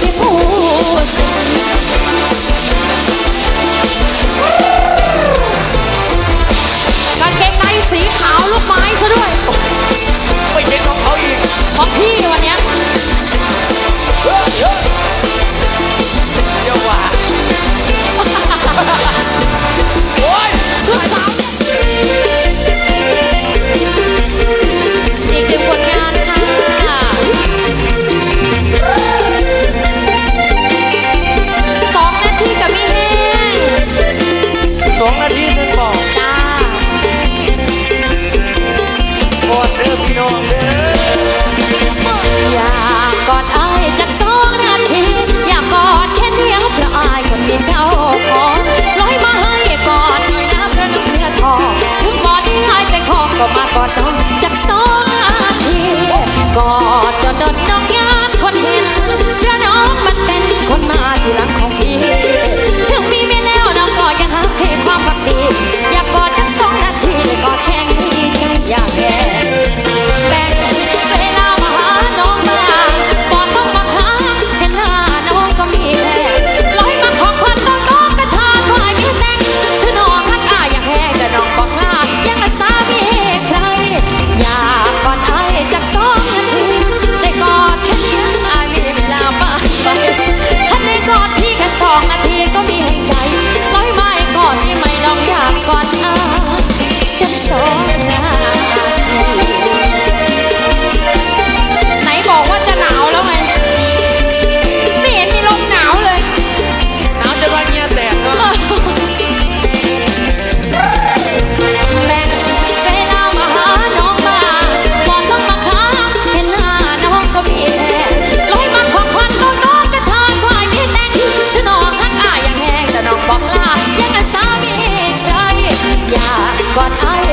สิหูสิงเกงสีขาวลูกไม้ซะด้วย ไม่เห็นของเขาอีกของพี่วันนี้เดี๋ยวว่าก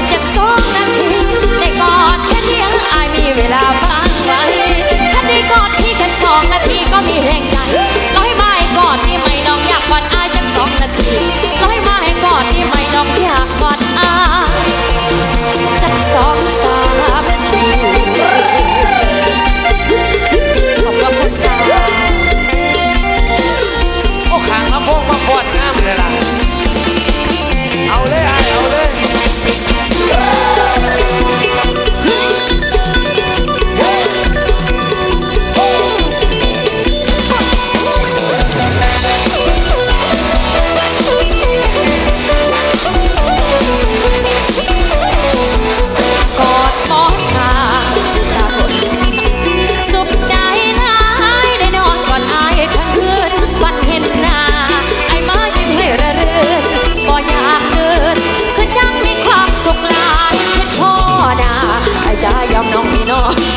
no.